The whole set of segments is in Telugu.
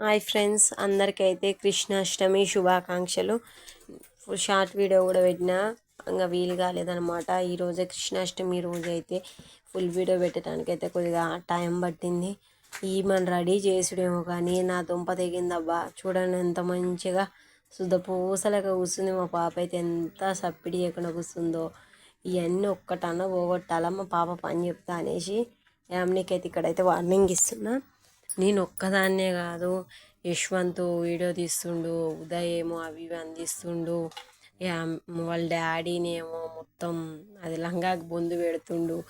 హాయ్ ఫ్రెండ్స్ అందరికైతే కృష్ణాష్టమి శుభాకాంక్షలు. ఫుల్ షార్ట్ వీడియో కూడా పెట్టినా ఇంకా వీలు కాలేదనమాట ఈరోజే కృష్ణాష్టమి రోజు అయితే ఫుల్ వీడియో పెట్టడానికి అయితే కొద్దిగా టైం పట్టింది. ఈ మన రెడీ చేసుడేమో కానీ నా దుంప తెగిందబ్బా. చూడండి ఎంత మంచిగా శుద్ధ పూసలక కూర్చుంది మా పాప అయితే ఎంత సప్పిడి చేయకుండా కూర్చుందో ఇవన్నీ ఒక్కటన్నా పోగొట్టాలా మా పాప పని చెప్తా అనేసి యామ్నికైతే ఇక్కడైతే వార్నింగ్ ఇస్తున్నా. నేను ఒక్కదాన్నే కాదు. యశ్వంత్ వీడియో తీస్తుండు ఉదయ్ ఏమో అవి ఇవి అందిస్తుండు. యా- వాళ్ళ డాడీని ఏమో మొత్తం అది లంగాకి బొందు పెడుతుండు.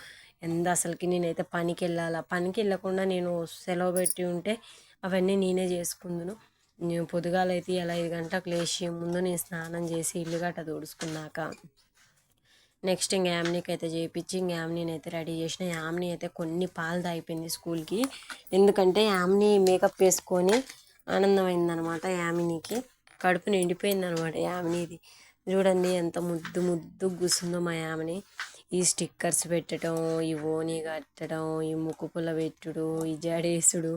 ఎంత అసలుకి నేనైతే పనికి వెళ్ళాలా పనికి వెళ్ళకుండా నేను సెలవు పెట్టి ఉంటే అవన్నీ నేనే చేసుకుందును. నేను పొద్దుగాలైతే ఇలా ఐదు గంటలకు లేచి ముందు నేను స్నానం చేసి ఇల్లు గట్ట తుడుచుకున్నాక నెక్స్ట్ ఇంక యామ్నీకి అయితే చేయించి ఇంక యామ్నీని అయితే రెడీ చేసిన. యామ్నీ అయితే కొన్ని పాలు తాగిపోయింది స్కూల్కి. ఎందుకంటే యామ్నీ మేకప్ వేసుకొని ఆనందమైందనమాట యామినీకి. కడుపు నిండిపోయింది అనమాట యామినిది. చూడండి ఎంత ముద్దు ముద్దు కూర్చుందో మా యామిని. ఈ స్టిక్కర్స్ పెట్టడం ఈ ఓని కట్టడం ఈ ముక్కు పుల్ల పెట్టుడు ఈ జడేసుడు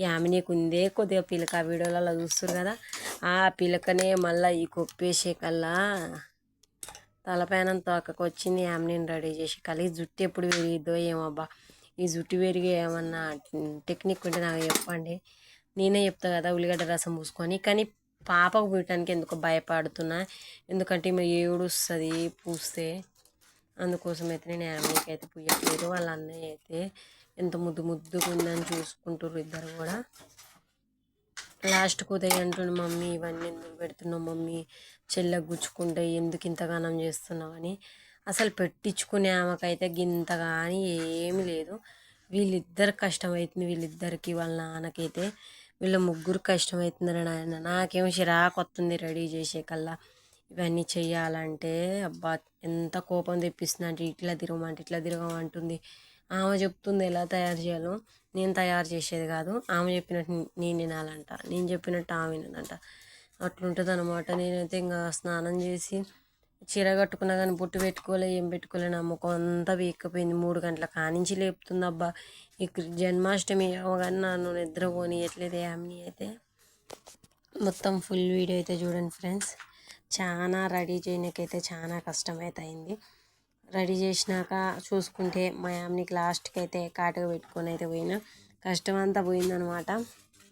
యామినీకి ఉందే కొద్దిగా పిలక. వీడియోలలో చూస్తారు కదా? ఆ పిలకనే మళ్ళీ ఈ కొప్పేసే కల్లా తలపైన తోకకు వచ్చింది యామిని రెడీ చేసి కలిగి జుట్టు ఎప్పుడు పెరిగిద్దో ఏమబ్బా ఈ జుట్టు పెరిగి ఏమన్నా టెక్నిక్ ఉంటే నాకు చెప్పండి. నేనే చెప్తా కదా ఉల్లిగడ్డ రసం పూసుకొని. కానీ పాపకు పూయటానికి ఎందుకో భయపడుతున్నా. ఎందుకంటే ఈమె ఏడు వస్తుంది పూస్తే. అందుకోసం అయితే నేను యామినికి అయితే పూయట్లేదు వాళ్ళ అన్నయ్య అయితే ఎంత ముద్దు ముద్దుగా ఉందని చూసుకుంటారు ఇద్దరు కూడా. లాస్ట్ ఉదయం అంటుండు మమ్మీ ఇవన్నీ ఎందుకు పెడుతున్నావు మమ్మీ? చెల్లెకు గుచ్చుకుంటే ఎందుకు ఇంతగానం చేస్తున్నావు అని. అసలు పెట్టించుకునే ఆమెకైతే గింత కానీ ఏమీ లేదు. వీళ్ళిద్దరు కష్టమవుతుంది వీళ్ళిద్దరికి వాళ్ళ నాన్నకైతే. వీళ్ళ ముగ్గురు కష్టమవుతుంది నాయన నాకేమో చిరాకు వస్తుంది రెడీ చేసే కల్లా. ఇవన్నీ చెయ్యాలంటే అబ్బా ఎంత కోపం తెప్పిస్తుంది అంటే ఇట్లా తిరగమంటే ఇట్లా తిరగమంటుంది. ఆమె చెప్తుంది ఎలా తయారు చేయాలో. నేను తయారు చేసేది కాదు. ఆమె చెప్పినట్టు నేను వినాలంట. నేను చెప్పినట్టు ఆమె వినాలంట. అట్లుంటుంది అనమాట నేనైతే ఇంకా స్నానం చేసి చీర కట్టుకున్నా కానీ బొట్టు పెట్టుకోలే ఏం పెట్టుకోలే. నా ముఖం అంతా వీక్కపోయింది. మూడు గంటల కానించి లేపుతుంది అబ్బా ఈ జన్మాష్టమి అవగానే నన్ను నిద్రపోని ఎట్లయితే యామిని అయితే మొత్తం ఫుల్ వీడియో అయితే చూడండి ఫ్రెండ్స్. చాలా రెడీ చేయడానికైతే చాలా కష్టమైతే అయింది రెడీ చేసినాక చూసుకుంటే మా యామ్నికి లాస్ట్కి అయితే కాటుగా పెట్టుకొని అయితే పోయినా. కష్టం అంతా పోయిందనమాట.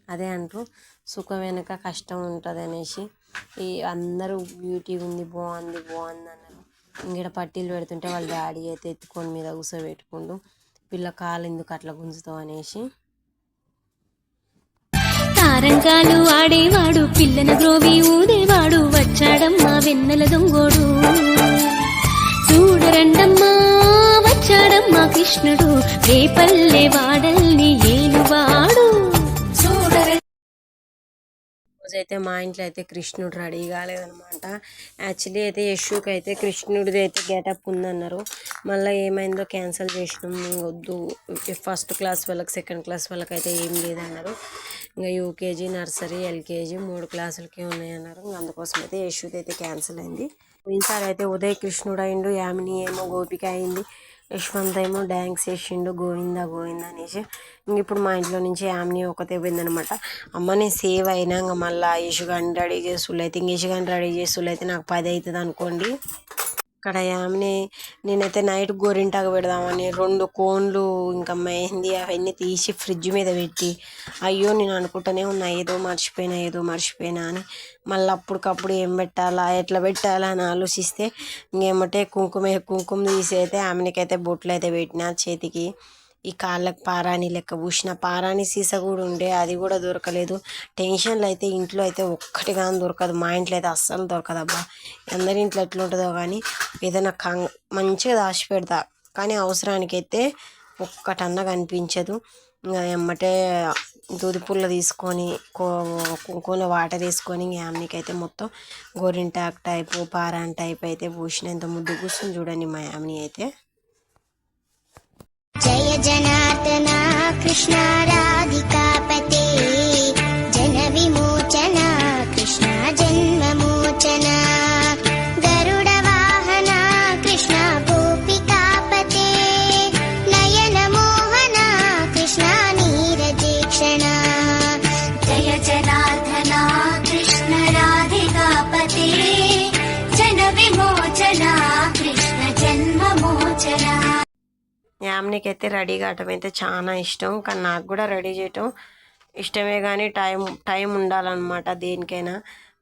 అదే అంటూ సుఖం వెనక కష్టం ఉంటుంది అనేసి ఈ అందరూ బ్యూటీ ఉంది బాగుంది బాగుంది అన్నారు. ఇంకడ పట్టీలు పెడుతుంటే వాళ్ళ డాడీ అయితే ఎత్తుకొని మీద కూసోబెట్టుకుంటూ పిల్ల కాలు ఎందుకు అట్లా గుంజుతావు? అనేసి. తారంగాలు ఆడేవాడు పిల్లన గ్రోవి ఊదేవాడు వచ్చాడమ్మా వెన్నెల దొంగోడు. చూడరండమ్మా వచ్చాడమ్మా కృష్ణుడు రేపల్లె వాడల్ని ఏలువాడు. అయితే మా ఇంట్లో అయితే కృష్ణుడు రెడీ కాలేదనమాట యాక్చువల్లీ అయితే యశుకి అయితే కృష్ణుడిది అయితే గెటప్ ఉందన్నారు. మళ్ళీ ఏమైందో క్యాన్సిల్ చేసినాం. వద్దు. ఫస్ట్ క్లాస్ వాళ్ళకి సెకండ్ క్లాస్ వాళ్ళకి అయితే ఏం లేదన్నారు. ఇంకా యూకేజీ నర్సరీ ఎల్కేజీ మూడు క్లాసులకి ఉన్నాయన్నారు. ఇంకా అందుకోసం అయితే యశుది అయితే క్యాన్సిల్ అయింది. ఈసారి అయితే ఉదయ్ కృష్ణుడు అయిండు యామిని ఏమో గోపిక అయింది. యశ్వంత్ ఏమో డ్యాన్స్ చేసిండు గోవింద గోవింద అనేసి. ఇంక ఇప్పుడు మా ఇంట్లో నుంచి ఆమెని ఒకతే పోయిందనమాట. అమ్మ నేను సేవ్ అయినాక మళ్ళీ యశుగాని రెడీ చేసులు అయితే ఇంక యశుగాని రెడీ చేసులు అయితే నాకు పది అవుతుంది అనుకోండి. అక్కడ ఆమెని నేనైతే నైట్ గోరింటాకు పెడదామని రెండు కోన్లు ఇంకా మెహందీ అవన్నీ తీసి ఫ్రిడ్జ్ మీద పెట్టి అయ్యో నేను అనుకుంటూనే ఉన్నా ఏదో మర్చిపోయినా ఏదో మర్చిపోయినా అని. మళ్ళీ అప్పటికప్పుడు ఏం పెట్టాలా ఎట్లా పెట్టాలా అని ఆలోచిస్తే ఇంకేమంటే కుంకుమ కుంకుమ తీసి అయితే ఆమెనికైతే బొట్లు అయితే పెట్టిన చేతికి. ఈ కాళ్ళకి పారాని లెక్క పూసిన పారాని సీస కూడా ఉండే అది కూడా దొరకలేదు. టెన్షన్లు అయితే ఇంట్లో అయితే ఒక్కటి కానీ దొరకదు. మా ఇంట్లో అయితే అస్సలు దొరకదు అబ్బా అందరి ఇంట్లో ఎట్లుంటుందో కానీ ఏదైనా కంగ్ మంచిగా దాచి పెడతా. కానీ అవసరానికి అయితే ఒక్కటన్నా కనిపించదు. ఇంకా ఎమ్మటే దూది పుల్ల తీసుకొని కో కుంకుమ వాటర్ వేసుకొని ఇంకా యామినికైతే మొత్తం గోరింటాక్ టైపు పారాన్ టైప్ అయితే పూసిన. ఎంత ముద్దు కూర్చొని చూడండి మా యామిని అయితే. जय जनार्दना कृष्ण राधिकापते। जनविमोचना कृष्ण जन्ममोचना యామ్నికి అయితే రెడీ కావటం అయితే చాలా ఇష్టం. కానీ నాకు కూడా రెడీ చేయటం ఇష్టమే కానీ టైం టైం ఉండాలన్నమాట దేనికైనా.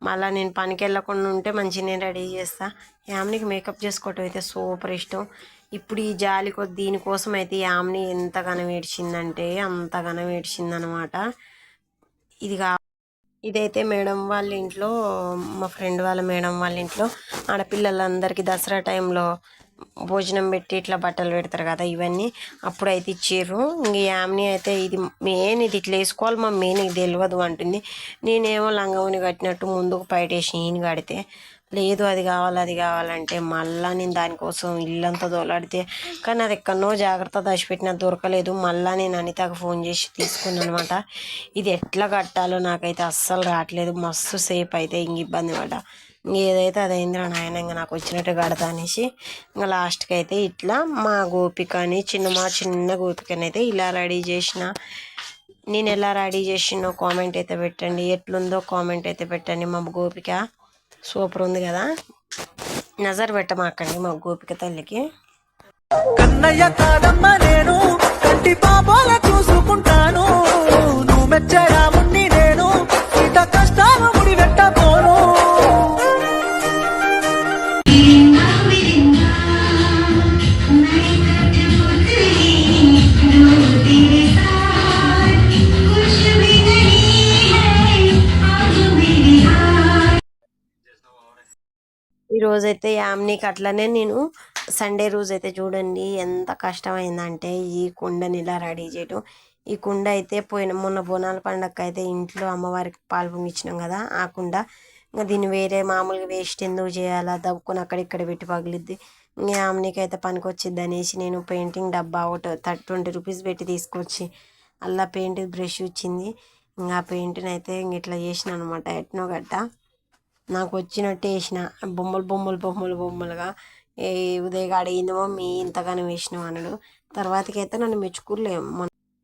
మళ్ళీ నేను పనికి వెళ్ళకుండా ఉంటే మంచిగా నేను రెడీ చేస్తా. యామ్నికి మేకప్ చేసుకోవటం అయితే సూపర్ ఇష్టం. ఇప్పుడు ఈ జాలి కొద్ది దీనికోసం అయితే యామ్ని ఎంతగానో ఏడ్చిందంటే అంతగానో ఏడ్చిందనమాట ఇది కా ఇదైతే మేడం వాళ్ళ ఇంట్లో మా ఫ్రెండ్ వాళ్ళ మేడం వాళ్ళ ఇంట్లో ఆడపిల్లలందరికీ దసరా టైంలో భోజనం పెట్టి ఇట్లా బట్టలు పెడతారు కదా ఇవన్నీ. అప్పుడైతే ఇచ్చిర్రు. ఇంక యామ్ని అయితే ఇది మెయిన్ ఇది ఇట్లా వేసుకోవాలి మా మెయిన్ ఇది తెలియదు అంటుంది. నేనేమో లంగముని కట్టినట్టు ముందుకు పైటేసి ఈయన కడితే లేదు అది కావాలి అది కావాలంటే మళ్ళా నేను దానికోసం ఇల్లంతా దోలాడితే. కానీ అది ఎక్కడనో జాగ్రత్త దాచిపెట్టినా దొరకలేదు. మళ్ళా నేను అనితకు ఫోన్ చేసి తీసుకున్నాను అనమాట ఇది ఎట్లా కట్టాలో నాకైతే అస్సలు రావట్లేదు. మస్తు సేఫ్ అయితే ఇంక ఇబ్బంది పడ్డా. ఏదైతే అదైందిరా నాయన ఇంకా నాకు వచ్చినట్టు కడతా అనేసి ఇంకా లాస్ట్కి అయితే ఇట్లా మా గోపికని చిన్న మా చిన్న గోపికని అయితే ఇలా రెడీ చేసిన. నేను ఎలా రెడీ చేసినో కామెంట్ అయితే పెట్టండి. ఎట్లుందో కామెంట్ అయితే పెట్టండి. మా గోపిక సూపర్ ఉంది కదా. నజర్ పెట్టమాకండి మా గోపిక తల్లికి. కన్నయ్య కాదమ్మ నేను కంటి పాపాల చూసుకుంటాను. నువ్వు మెచ్చరాముణ్ణి నేను ఇంత కష్టాలు ముడి పెట్టబోను ఈ రోజైతే యామ్నికి అట్లనే నేను సండే రోజు అయితే చూడండి ఎంత కష్టమైందంటే ఈ కుండని ఇలా రెడీ చేయటం. ఈ కుండ అయితే పోయిన మొన్న బోనాల పండగ అయితే ఇంట్లో అమ్మవారికి పాలు పొంగిచ్చినాం కదా ఆ కుండ. ఇంకా దీన్ని వేరే మామూలుగా వేస్ట్ ఎందుకు చేయాలా? దవ్వుకొని అక్కడిక్కడ పెట్టి పగిలిద్ది. ఇంకా ఆమెకి అయితే పనికి వచ్చింది అనేసి నేను పెయింటింగ్ డబ్బా ఒకటి థర్టీ ట్వంటీ రూపీస్ పెట్టి తీసుకొచ్చి అలా పెయింట్ బ్రష్ ఇచ్చింది. ఇంకా ఆ పెయింట్ని అయితే ఇంక ఇట్లా చేసిన అనమాట ఎట్నో గట్ట. నాకు వచ్చినట్టు వేసిన బొమ్మలు బొమ్మలు బొమ్మలు బొమ్మలుగా ఏ ఉదయగా అడిగింది మమ్మీ ఇంతగానో వేసినావు అన్నాడు. తర్వాతకి అయితే నన్ను మెచ్చుకోలే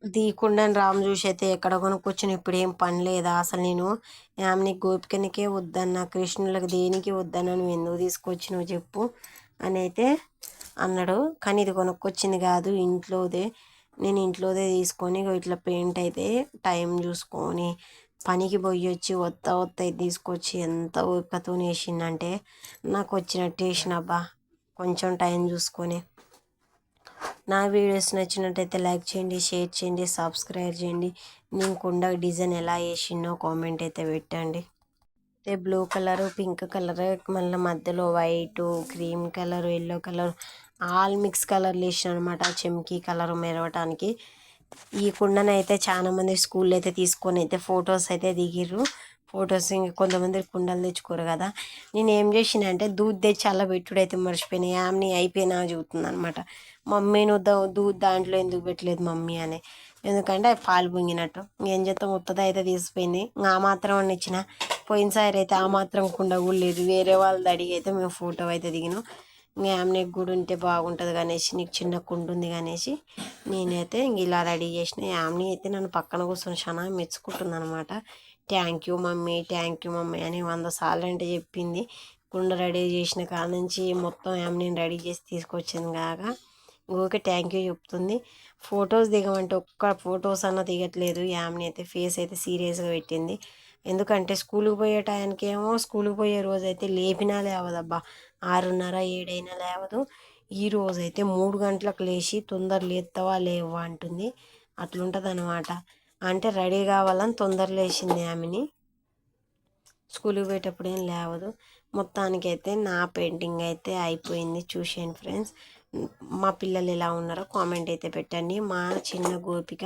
దీకుండని రామ్ చూసి అయితే ఎక్కడ కొనుక్కొచ్చిన ఇప్పుడు ఏం పని లేదా? అసలు నేను ఆమెని గోపికనికే వద్దన్న కృష్ణులకు దేనికి వద్దన్న నువ్వు ఎందుకు తీసుకొచ్చినావు చెప్పు అని అయితే అన్నాడు. కానీ ఇది కొనుక్కొచ్చింది కాదు ఇంట్లోదే. నేను ఇంట్లోదే తీసుకొని ఇట్లా పెయింట్ అయితే టైం చూసుకొని పనికి పోయి వచ్చి వత్త వత్త తీసుకొచ్చి ఎంత ఓపికతో వేసిందంటే నాకు వచ్చినట్టు వేసినబ్బా కొంచెం టైం చూసుకొని. నా వీడియోస్ నచ్చినట్టయితే లైక్ చేయండి షేర్ చేయండి సబ్స్క్రైబ్ చేయండి. నేను కుండ డిజైన్ ఎలా వేసినో కామెంట్ అయితే పెట్టండి. అయితే బ్లూ కలర్ పింక్ కలర్ మళ్ళీ మధ్యలో white cream colour yellow colour all mix కలర్లు వేసిన అనమాట చెమ్కీ కలర్ మెరవటానికి. ఈ కుండను అయితే చాలా మంది స్కూల్లో అయితే తీసుకొని అయితే ఫొటోస్ అయితే దిగిర్రు. ఫొటోస్ ఇంకా కొంతమంది కుండలు తెచ్చుకోరు కదా. నేను ఏం చేసిన అంటే దూద్ తెచ్చి అలా పెట్టుడు అయితే మర్చిపోయినా ఆమెని అయిపోయినా చూస్తుంది అనమాట మమ్మీ నువ్వు దా దూద్ దాంట్లో ఎందుకు పెట్టలేదు మమ్మీ అని. ఎందుకంటే అది పాలు పొంగినట్టు. ఏం చేస్తాం ఉత్తది అయితే తీసిపోయింది. ఆ మాత్రం అని ఇచ్చిన. పోయినసారి అయితే ఆ మాత్రం కుండ కూడా లేదు. వేరే వాళ్ళది అడిగి అయితే మేము ఫోటో అయితే దిగినాం. ఆమె గుడి ఉంటే బాగుంటుంది అనేసి నీకు చిన్న కుండ ఉంది అనేసి నేనైతే ఇంక ఇలా రెడీ చేసిన. ఆమెని అయితే నన్ను పక్కన కూర్చొని చాలా మెచ్చుకుంటుంది అనమాట thank you mummy thank you mummy అని వంద సార్లు అంటే చెప్పింది. కుండ రెడీ చేసిన కాడ నుంచి మొత్తం ఆమె రెడీ చేసి తీసుకొచ్చింది కాక ఊరికే థ్యాంక్ యూ చెప్తుంది. ఫొటోస్ దిగమంటే ఒక్క ఫొటోస్ అన్న దిగట్లేదు. యామ్ని అయితే ఫేస్ అయితే సీరియస్గా పెట్టింది. ఎందుకంటే స్కూల్కి పోయే టయానికి ఏమో స్కూల్కి పోయే రోజు అయితే లేపినా లేవదబ్బా. ఆరున్నర ఏడైనా లేవదు. ఈ రోజు అయితే మూడు గంటలకు లేచి తొందర లేస్తావా లేవా అంటుంది. అట్లుంటుంది అనమాట అంటే రెడీ కావాలని తొందర లేచింది ఆమెని. స్కూల్కి పోయేటప్పుడు ఏం లేవదు. మొత్తానికైతే నా పెయింటింగ్ అయితే అయిపోయింది చూసేయండి ఫ్రెండ్స్. మా పిల్లలు ఎలా ఉన్నారో కామెంట్ అయితే పెట్టండి. మా చిన్న గోపిక